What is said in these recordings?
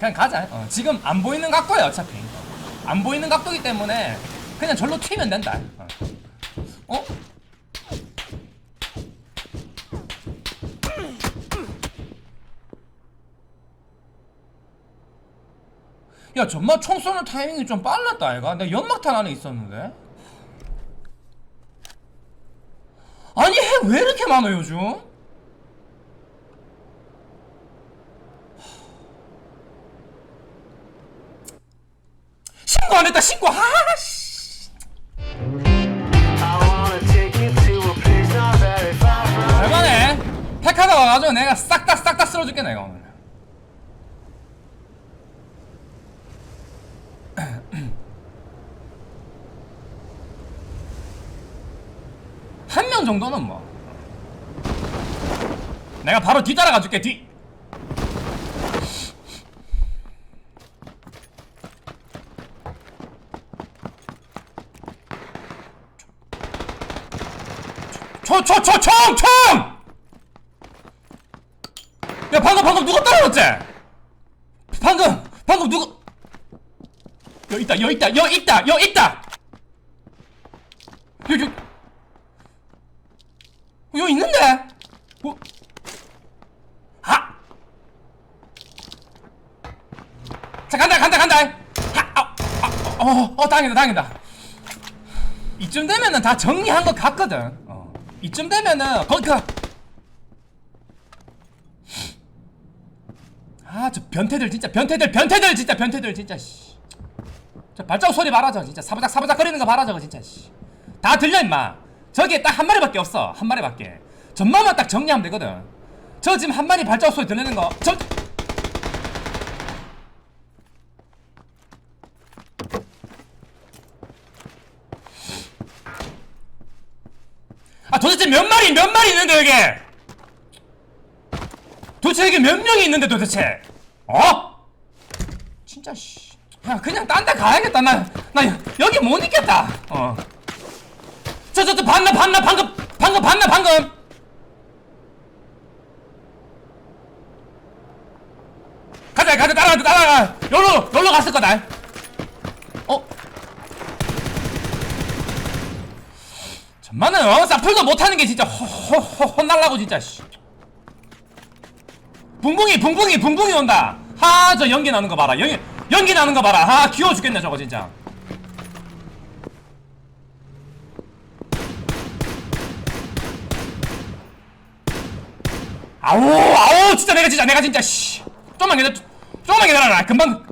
그냥 가자. 어, 지금 안 보이는 각도야 어차피. 안 보이는 각도기 때문에 그냥 절로 튀면 된다. 어? 어? 야, 정말 총 쏘는 타이밍이 좀 빨랐다, 아이가? 내가 연막탄 안에 있었는데? 아니, 해 왜 이렇게 많아, 요즘? 신고 안 했다, 신고! 아, 씨. I wanna take you to a place not very far from 얼마네? 택하다 와가지고 내가 싹다 싹 다 쓸어줄게, 내가 오늘. 한 명 정도는 뭐. 내가 바로 뒤 따라가 줄게, 뒤. 초, 총! 총! 야, 방금, 방금 누가 떨어졌지? 방금, 방금 누가. 여기 있다, 여기 있다, 여기 있다, 여기 있다! 여기, 여기. 여기 있는데? 뭐? 하! 자, 간다, 간다, 간다! 하! 아, 아, 어, 어, 당이다, 당이다. 이쯤 되면은 다 정리한 것 같거든. 어. 이쯤 되면은 거기 가. 아, 저 변태들 진짜 변태들 변태들 진짜 변태들 진짜 씨. 저 발자국 소리 저 진짜 사바작 사바작 거리는 거 저거 진짜 씨. 다 들려 임마. 저기에 딱 한 마리밖에 없어. 한 마리밖에. 전만만 딱 정리하면 되거든. 저 지금 한 마리 발자국 소리 들리는 거. 저 도대체 몇 마리 몇 마리 있는데 여기? 도대체 여기 몇 명이 있는데 도대체? 어? 진짜 씨. 야 그냥 딴 데 가야겠다. 나, 나 여- 여기 못 있겠다. 어 저 저 저 봤나 봤나? 방금 방금 봤나 방금? 가자 가자. 따라가 따라가. 여기로 여기로 갔을 거다. 어? 전만은 어 사풀도 못하는 게 진짜 호, 혼날라고 진짜 씨. 붕붕이 붕붕이 붕붕이 온다. 하 저 연기 나는 거 봐라. 연기 연기 나는 거 봐라. 하 귀여워 죽겠네 저거 진짜. 아우 아우 진짜 내가 진짜 내가 진짜 씨. 좀만 기다려 좀만 기다려라. 금방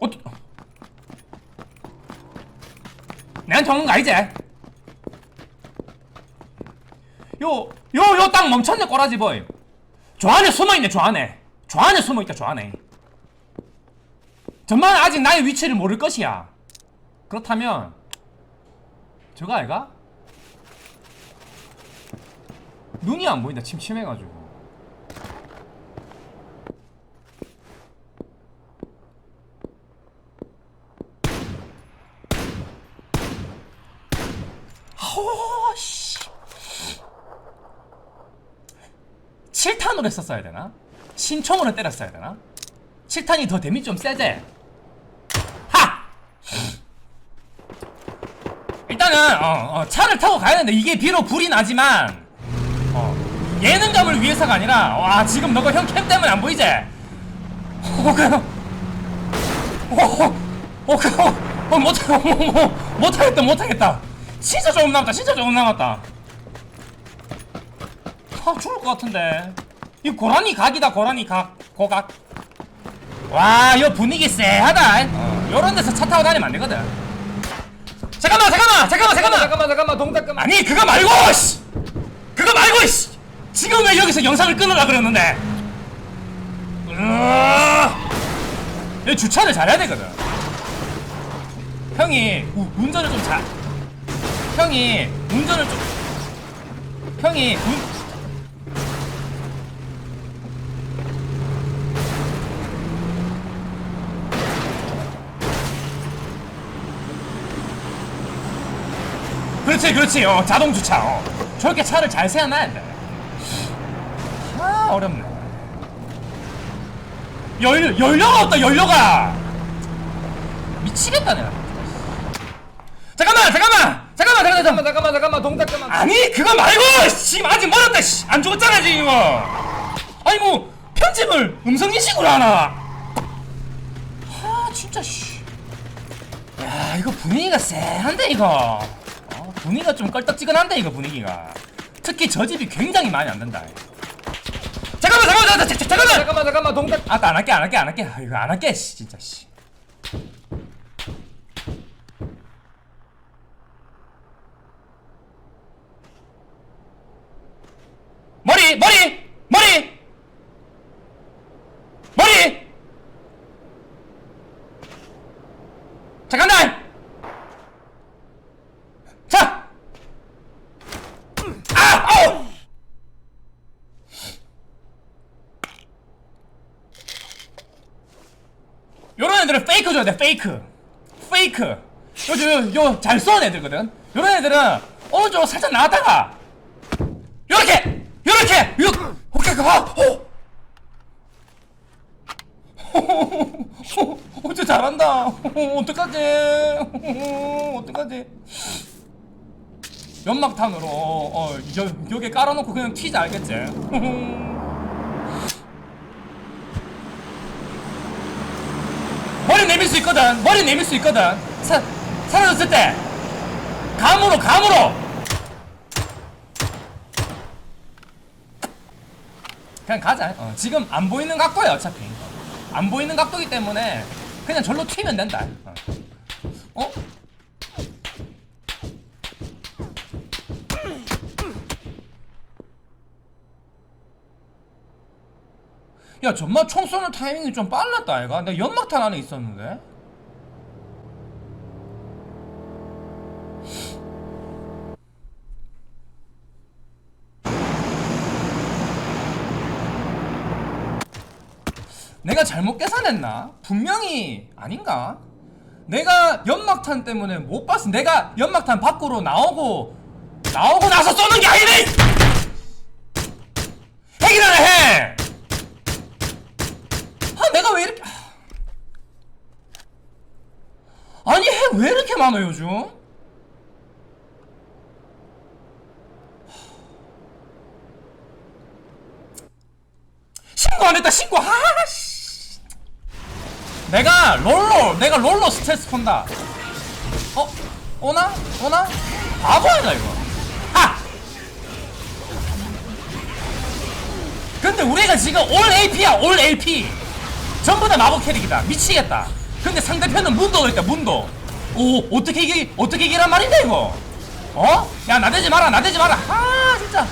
어 내가 정은 거 알지? 요, 요, 요 딱 멈췄네, 꼬라지 보이. 저 안에 숨어있네, 저 안에. 저 안에 숨어있다, 저 안에. 전만 아직 나의 위치를 모를 것이야. 그렇다면, 저거 알가? 눈이 안 보인다, 침침해가지고. 허씨. 7탄으로 했었어야 되나? 신총으로 때렸어야 되나? 7탄이 더 데미 좀 세제. 하! 일단은 어, 어, 차를 타고 가야 되는데 이게 비록 불이 나지만 어, 예능감을 위해서가 아니라 와 지금 너가 형 캠 때문에 안 보이지? 어 그냥 어, 어, 그, 어, 어, 못하겠다, 못하겠다. 진짜 조금 남았다, 진짜 조금 남았다. 아, 죽을 것 같은데. 이 고라니 각이다, 고라니 각, 고각. 와, 이 분위기 쎄하다. 어, 요런 데서 차 타고 다니면 안 되거든. 잠깐만, 잠깐만, 잠깐만, 잠깐만. 잠깐만 잠깐만 동작 좀 아니, 그거 말고, 씨! 그거 말고, 씨! 지금 왜 여기서 영상을 끊으려 그러는데? 이 주차를 잘해야 되거든. 형이 우- 운전을 좀 잘. 형이 운전을 좀. 형이 운. 그렇지, 그렇지. 어, 자동 주차. 어. 저렇게 차를 잘 세워놔야 돼. 아, 어렵네. 연 연료가 없다 연료가 미치겠다 내가 잠깐만 잠깐만 잠깐만 잠깐만 잠깐만 잠깐만 잠깐만 동작 그만 아니 그거 말고 씨 아직 멀었다 씨. 안 죽었잖아 지금 아니 뭐 편집을 음성 인식으로 하나 아 진짜 씨. 야 이거 분위기가 쎄한데 이거 어, 분위기가 좀 껄떡지근한데 이거 분위기가. 특히 저 집이 굉장히 많이 안 된다. 잠깐만 잠깐만 잠깐만 잠깐만 잠깐만 잠깐만 동작 아안 할게 안 할게 안 할게. 아, 이거 안 할게 씨 진짜 씨 머리 머리 머리 머리 잠깐만 자 아! 아우! 요런 애들은 페이크 줘야 돼 페이크 페이크 요즘 요잘 쏘는 애들거든 요런 애들은 어느 정도 살짝 나왔다가 요렇게 요렇게 요 오케이 가 어. 어, 진짜 잘한다. 어떡하지? 어떡하지? 연막탄으로 어, 여, 여기 깔아놓고 그냥 튀자 알겠지? 머리 내밀 수 있거든. 머리 내밀 수 있거든. 사, 사라졌을 때 감으로 감으로 그냥 가자. 어, 지금 안 보이는 각도야 어차피. 안 보이는 각도기 때문에 그냥 절로 튀면 된다. 어? 어? 야, 정말 총 쏘는 타이밍이 좀 빨랐다, 아이가? 내가 연막탄 안에 있었는데? 내가 잘못 계산했나? 분명히 아닌가? 내가 연막탄 때문에 못 봤어. 내가 연막탄 밖으로 나오고 나오고 나서 쏘는 게 아니네. 핵이라네 핵. 아 내가 왜 이렇게 아니 핵 왜 이렇게 많아 요즘? 신고 안 했다 신고. 아씨. 내가 롤러 내가 롤러 스트레스 푼다. 어 오나? 오나? 바보야 이거. 하! 근데 우리가 지금 올 AP야 올 AP 전부 다 마법 캐릭이다. 미치겠다. 근데 상대편은 문도가 있다 문도 오 어떻게 이기 어떻게 이기란 말인데 이거 어? 야 나대지 마라 나대지 마라 아 진짜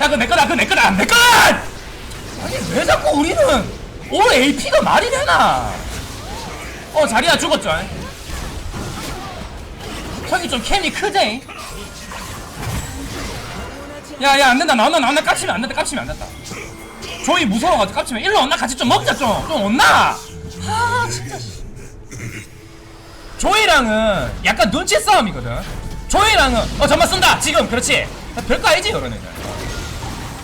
야, 그거 내 거다, 그거 내 거다, 내 거! 아니, 왜 자꾸 우리는 올 AP가 말이 되나? 어, 자리야 죽었죠? 형이 좀 캠이 크지? 야, 야, 안 된다, 나온다, 나온다, 깝치면 안 된다, 깝치면 안 된다. 조이 무서워가지고 깝치면 일로 온나? 같이 좀 먹자, 좀! 좀 온나? 아, 진짜. 씨. 조이랑은 약간 눈치 싸움이거든. 조이랑은, 어, 잠만 쓴다! 지금, 그렇지. 별거 아니지, 이런 애는.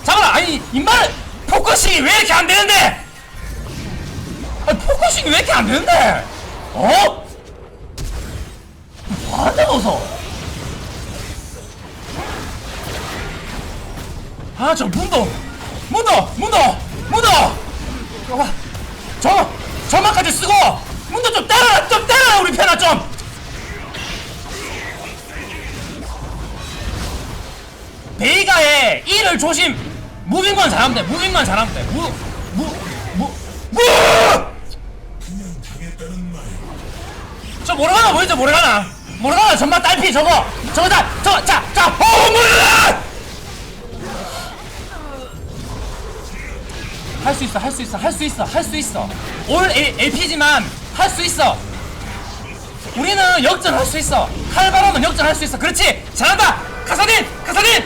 잠깐만 아니 인말 포커싱이 왜 이렇게 안 되는데 아니 포커싱이 왜 이렇게 안 되는데 어? 뭐하는데 어서 아저 문도 문도 문도 문도 와, 저 저만까지 쓰고 문도 좀 때려라 좀 때려라 우리 편아 좀 이를 조심. 무빙만 잘하면 돼. 무빙만 잘하면 돼무무무 저 모르가나 보이죠? 모르가나. 모르가나 전반 딸피 저거. 저거 다 저거 자자 어 모르가나 할수 있어 할 수 있어 할 수 있어 할 수 있어. 올 LP지만 할 수 있어. 우리는 역전할 수 있어. 칼바람은 역전할 수 있어. 그렇지? 잘한다! 카사딘! 카사딘